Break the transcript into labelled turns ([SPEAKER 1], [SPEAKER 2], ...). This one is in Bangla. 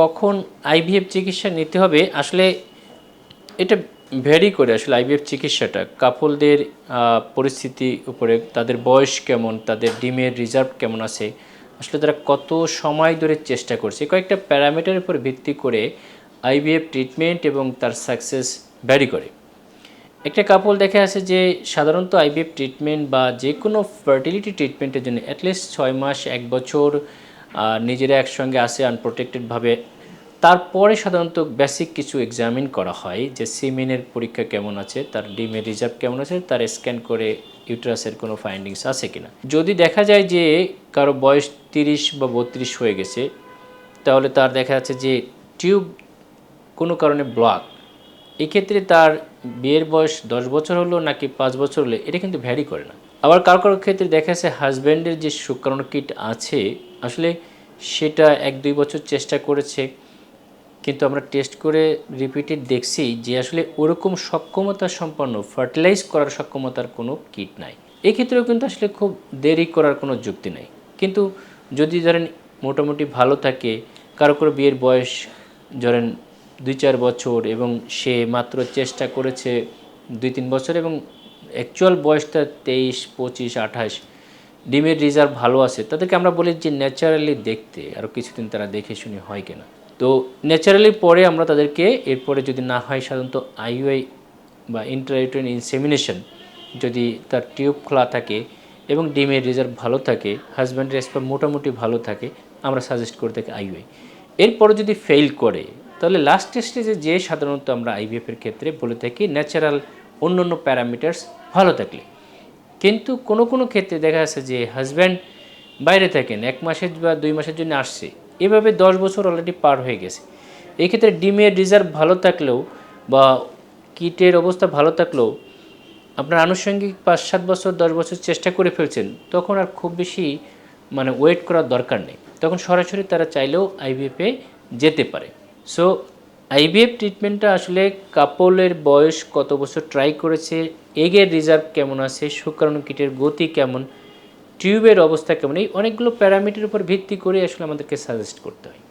[SPEAKER 1] কখন আইভিএফ চিকিৎসা নিতে হবে? আসলে এটা ভ্যারি করে আসলে আইভিএফ চিকিৎসাটা। কাপলদের পরিস্থিতি উপরে তাদের বয়স কেমন, তাদের ডিমের রিজার্ভ কেমন আছে, আসলে তারা কত সময় ধরে চেষ্টা করছে। কয়েকটা প্যারামিটারের উপর ভিত্তি করে আইভিএফ ট্রিটমেন্ট এবং তার সাকসেস ভ্যারি করে। একটা কাপল দেখে আছে যে সাধারণত আইভিএফ ট্রিটমেন্ট বা যে কোনো ফার্টিলিটি ট্রিটমেন্টের জন্য অ্যাটলিস্ট ছয় মাস, এক বছর নিজেরা একসঙ্গে আসে আনপ্রোটেক্টেডভাবে তারপরে সাধারণত বেসিক কিছু এক্সামিন করা হয় যে সিমেনের পরীক্ষা কেমন আছে, তার ডিমের রিজার্ভ কেমন আছে, তার স্ক্যান করে ইউটারাসের কোনো ফাইন্ডিংস আছে কিনা। যদি দেখা যায় যে কারও বয়স তিরিশ বা বত্রিশ হয়ে গেছে, তাহলে তার দেখা যাচ্ছে যে টিউব কোনো কারণে ব্লক এক্ষেত্রে তার বিয়ের বয়স দশ বছর হলো নাকি পাঁচ বছর হলো, এটা কিন্তু ভ্যারি করে না। আবার কারও কারও ক্ষেত্রে দেখা যাচ্ছে হাজব্যান্ডের যে শুক্রাণু কিট আছে, আসলে সেটা এক দুই বছর চেষ্টা করেছে, কিন্তু আমরা টেস্ট করে রিপিটেড দেখছি যে আসলে ওরকম সক্ষমতা সম্পন্ন ফার্টিলাইজ করার সক্ষমতার কোনো কিট নাই। এক্ষেত্রেও কিন্তু আসলে খুব দেরি করার কোনো যুক্তি নাই। কিন্তু যদি ধরেন মোটামুটি ভালো থাকে, কারও কারও বিয়ের বয়স ধরেন দুই চার বছর এবং সে মাত্র চেষ্টা করেছে দুই তিন বছর এবং অ্যাকচুয়াল বয়সটা তেইশ, পঁচিশ, আঠাশ। ডিমের রিজার্ভ ভালো আছে। তাদেরকে আমরা বলি যে ন্যাচারালি দেখতে আরও কিছুদিন তারা দেখে শুনে হয় কিনা। তো ন্যাচারালি পরে আমরা তাদেরকে, এরপরে যদি না হয় সাধারণত আইওআই বা ইন্টারাইটোন ইনসেমিনেশন যদি তার টিউব খোলা থাকে এবং ডিমের রিজার্ভ ভালো থাকে হাজব্যান্ডের স্পাম মোটামুটি ভালো থাকে, আমরা সাজেস্ট করে থাকি আইওআই। এরপরে যদি ফেল করে, তাহলে লাস্ট স্টেজে যে সাধারণত আমরা আইভিএফের ক্ষেত্রে বলে থাকি ন্যাচারাল অন্য অন্য প্যারামিটার্স ভালো থাকলে। কিন্তু কোনো কোনো ক্ষেত্রে দেখা যাচ্ছে যে হাজব্যান্ড বাইরে থাকেন, এক মাসের বা দুই মাসের জন্য আসছে, এভাবে দশ বছর অলরেডি পার হয়ে গেছে। এই ক্ষেত্রে ডিমের রিজার্ভ ভালো থাকলেও বা কিটের অবস্থা ভালো থাকলেও আপনার আনুষঙ্গিক পাঁচ সাত বছর, দশ বছর চেষ্টা করে ফেলছেন, তখন আর খুব বেশি মানে ওয়েট করার দরকার নেই। তখন সরাসরি তারা চাইলেও আইভিএফে যেতে পারে। সো আইভিএফ ট্রিটমেন্টটা আসলে কাপলের বয়স কত বছর ট্রাই করেছে এগের রিজার্ভ কেমন আছে শুক্রাণু কিটের গতি কেমন টিউবের অবস্থা কেমন, এই অনেকগুলো প্যারামিটার উপর ভিত্তি করে আসলে আমাদেরকে সাজেস্ট করতে হয়।